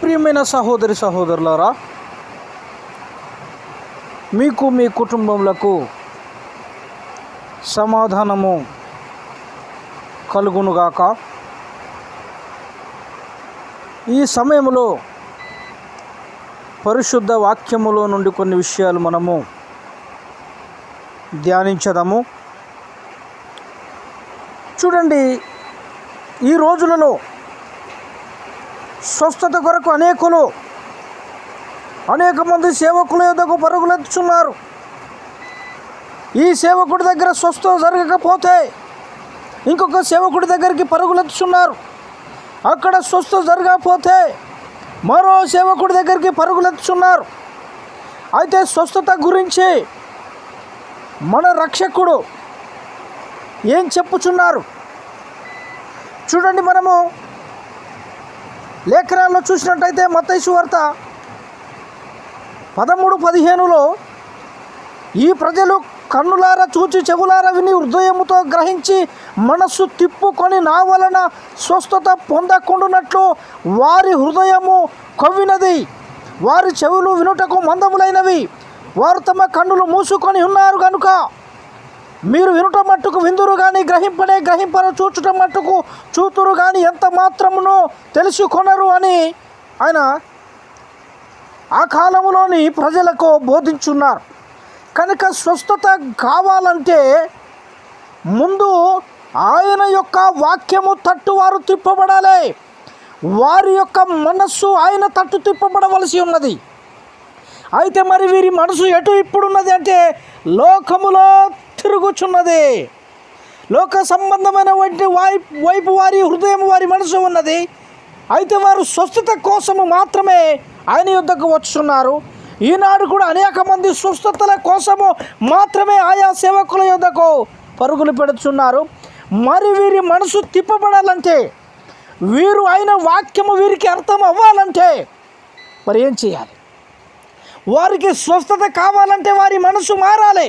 ప్రియమైన సహోదరి సహోదరులారా మీకు మీ కుటుంబములకు సమాధానము కలుగునుగాక. ఈ సమయంలో పరిశుద్ధ వాక్యములో నుండి కొన్ని విషయాలు మనము ధ్యానించదము. చూడండి ఈ రోజులలో స్వస్థత కొరకు అనేకులు అనేక మంది సేవకుల యొద్దకు పరుగులెత్తుచున్నారు. ఈ సేవకుడి దగ్గర స్వస్థత జరగకపోతే ఇంకొక సేవకుడి దగ్గరికి పరుగులెత్తుచున్నారు. అక్కడ స్వస్థత జరగకపోతే మరో సేవకుడి దగ్గరికి పరుగులెత్తుచున్నారు. అయితే స్వస్థత గురించి మన రక్షకుడు ఏం చెప్పుచున్నారు? చూడండి మనము లేఖనాల్లో చూసినట్టయితే మతైసు వార్త పదమూడు పదిహేనులో ఈ ప్రజలు కన్నులార చూచి చెవులార విని హృదయముతో గ్రహించి మనస్సు తిప్పుకొని నా వలన స్వస్థత పొందకుండునట్లు వారి హృదయము కవ్వినది. వారి చెవులు వినుటకు మందములైనవి. వారు తమ కన్నులు మూసుకొని ఉన్నారు కనుక మీరు వినుట మట్టుకు విందురు కానీ గ్రహింపనే గ్రహింపను చూచుట మట్టుకు చూతురు కానీ ఎంత మాత్రమునో తెలుసుకొనరు అని ఆయన ఆ కాలంలోని ప్రజలకు బోధించున్నారు. కనుక స్వస్థత కావాలంటే ముందు ఆయన యొక్క వాక్యము తట్టు వారు తిప్పబడాలి. వారి యొక్క మనస్సు ఆయన తట్టు తిప్పబడవలసి ఉన్నది. అయితే మరి వీరి మనసు ఎటు ఇప్పుడున్నది అంటే లోకములో కూర్చున్నది. లోక సంబంధమైన వంటి వై వైపు వారి హృదయం వారి మనసు ఉన్నది. అయితే వారు స్వస్థత కోసము మాత్రమే ఆయన యుద్ధకు వచ్చున్నారు ఈనాడు కూడా అనేక మంది స్వస్థతల కోసము మాత్రమే ఆయా సేవకుల యుద్ధకు పరుగులు పెడుతున్నారు. మరి వీరి మనసు తిప్పబడాలంటే వీరు ఆయన వాక్యము వీరికి అర్థం అవ్వాలంటే మరి ఏం చేయాలి? వారికి స్వస్థత కావాలంటే వారి మనసు మారాలి.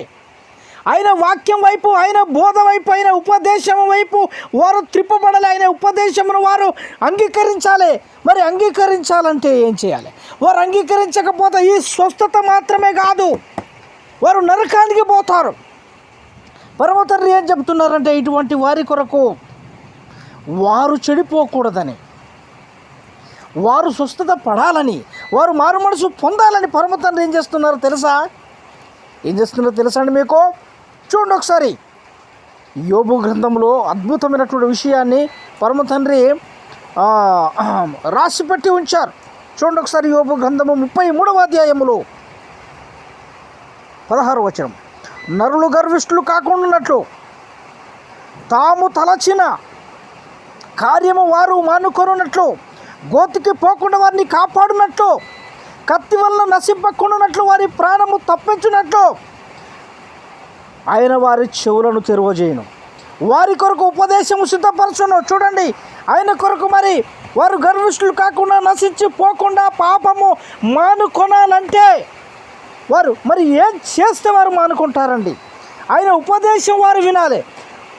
ఆయన వాక్యం వైపు ఆయన బోధ వైపు ఆయన ఉపదేశం వైపు వారు త్రిప్పబడాలి. ఆయన ఉపదేశమును వారు అంగీకరించాలి. మరి అంగీకరించాలంటే ఏం చేయాలి? వారు అంగీకరించకపోతే ఈ స్వస్థత మాత్రమే కాదు. వారు నరకానికి పోతారు. పరమతండ్రి ఏం చెప్తున్నారంటే ఇటువంటి వారి కొరకు వారు చెడిపోకూడదని వారు స్వస్థత పడాలని వారు మారు మనసు పొందాలని పరమతండ్రి ఏం చేస్తున్నారో తెలుసా? ఏం చేస్తున్నారో తెలుసా అండి మీకు? చూడండి ఒకసారి. యోబు గ్రంథంలో అద్భుతమైనటువంటి విషయాన్ని పరమ తండ్రి రాసిపెట్టి ఉంచారు. చూడండి ఒకసారి యోబు గ్రంథము ముప్పై మూడవ అధ్యాయములో. పదహారు వచనం. నరులు గర్విష్ఠులు కాకుండాన్నట్లు తాము తలచిన కార్యము వారు మానుకొనున్నట్లు గోతికి పోకుండా వారిని కాపాడునట్లు కత్తి వల్ల నశింపకుండానట్లు వారి ప్రాణము తప్పించున్నట్లు ఆయన వారి చెవులను తెరవజేయను. వారి కొరకు ఉపదేశము సిద్ధపరచును. చూడండి ఆయన కొరకు మరి వారు గర్విష్ఠులు కాకుండా నశించి పోకుండా పాపము మానుకొనాలంటే వారు మరి ఏం చేస్తే వారు మానుకుంటారండి? ఆయన ఉపదేశం వారు వినాలి.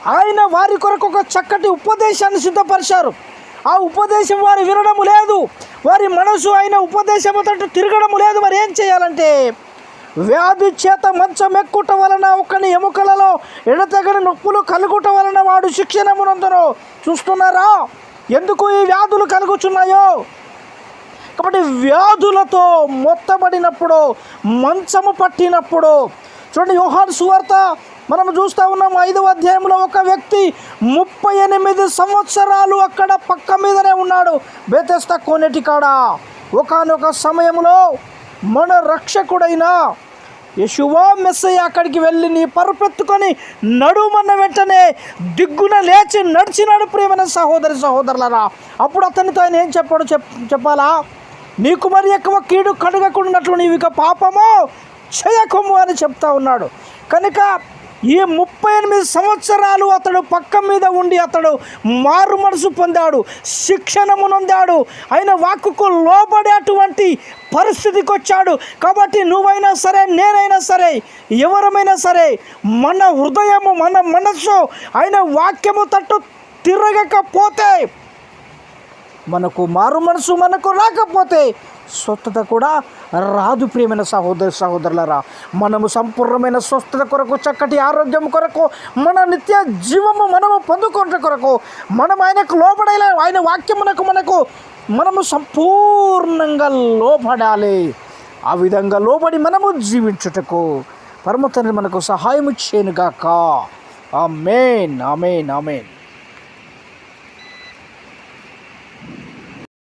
ఆయన వారి కొరకు ఒక చక్కటి ఉపదేశాన్ని సిద్ధపరిచారు. ఆ ఉపదేశం వారు వినడం లేదు. వారి మనసు ఆయన ఉపదేశం తట్టు తిరగడం లేదు. మరి ఏం చేయాలంటే వ్యాధి చేత మంచం ఎక్కుట వలన ఒకని ఎముకలలో ఎడతగని నొప్పులు కలుగుట వలన వాడు శిక్షణమునందును. చూస్తున్నారా? ఎందుకు ఈ వ్యాధులు కలుగుచున్నాయో? కాబట్టి వ్యాధులతో మొత్తబడినప్పుడు మంచము పట్టినప్పుడు చూడండి యోహాన్ సువార్త మనం చూస్తూ ఉన్నాం ఐదవ అధ్యాయంలో ఒక వ్యక్తి ముప్పై ఎనిమిది సంవత్సరాలు అక్కడ పక్క మీదనే ఉన్నాడు. బేతెస్త కోనేటి కాడ. ఒకనొక సమయంలో మన రక్షకుడైన యశువా మెస్సయ్య అక్కడికి వెళ్ళి నీ పరుపెత్తుకొని నడుమన్న వెంటనే దిగ్గున లేచి నడిచినాడు ప్రియమైన సహోదరి సహోదరులరా. అప్పుడు అతనితో ఆయన ఏం చెప్పాడు చెప్ చెప్పాలా? నీకు మరి ఎక్కువ కీడు కడగకుండాట్లు నీవు ఇక పాపము చేయకము అని చెప్తా ఉన్నాడు. కనుక ఈ ముప్పై ఎనిమిది సంవత్సరాలు అతడు పక్క మీద ఉండి అతడు మారు మనసు పొందాడు శిక్షణము నొందాడు ఆయన వాక్కుకు లోబడేటువంటి పరిస్థితికి వచ్చాడు. కాబట్టి నువ్వైనా సరే నేనైనా సరే ఎవరమైనా సరే మన హృదయము మన మనస్సు ఆయన వాక్యము తట్టు తిరగకపోతే మనకు మారు మనసు మనకు రాకపోతే స్వస్థత కూడా రాదు ప్రియమైన సహోదరు సహోదరులరా. మనము సంపూర్ణమైన స్వస్థత కొరకు చక్కటి ఆరోగ్యం కొరకు మన నిత్య జీవము మనము పొందుకుంట కొరకు మనం ఆయనకు లోపడలే ఆయన వాక్యమునకు మనకు మనము సంపూర్ణంగా లోపడాలి ఆ విధంగా లోబడి మనము జీవించుటకు పరమ తండ్రి మనకు సహాయం చేయనుగాక. మెయిన్ ఆ మెయిన్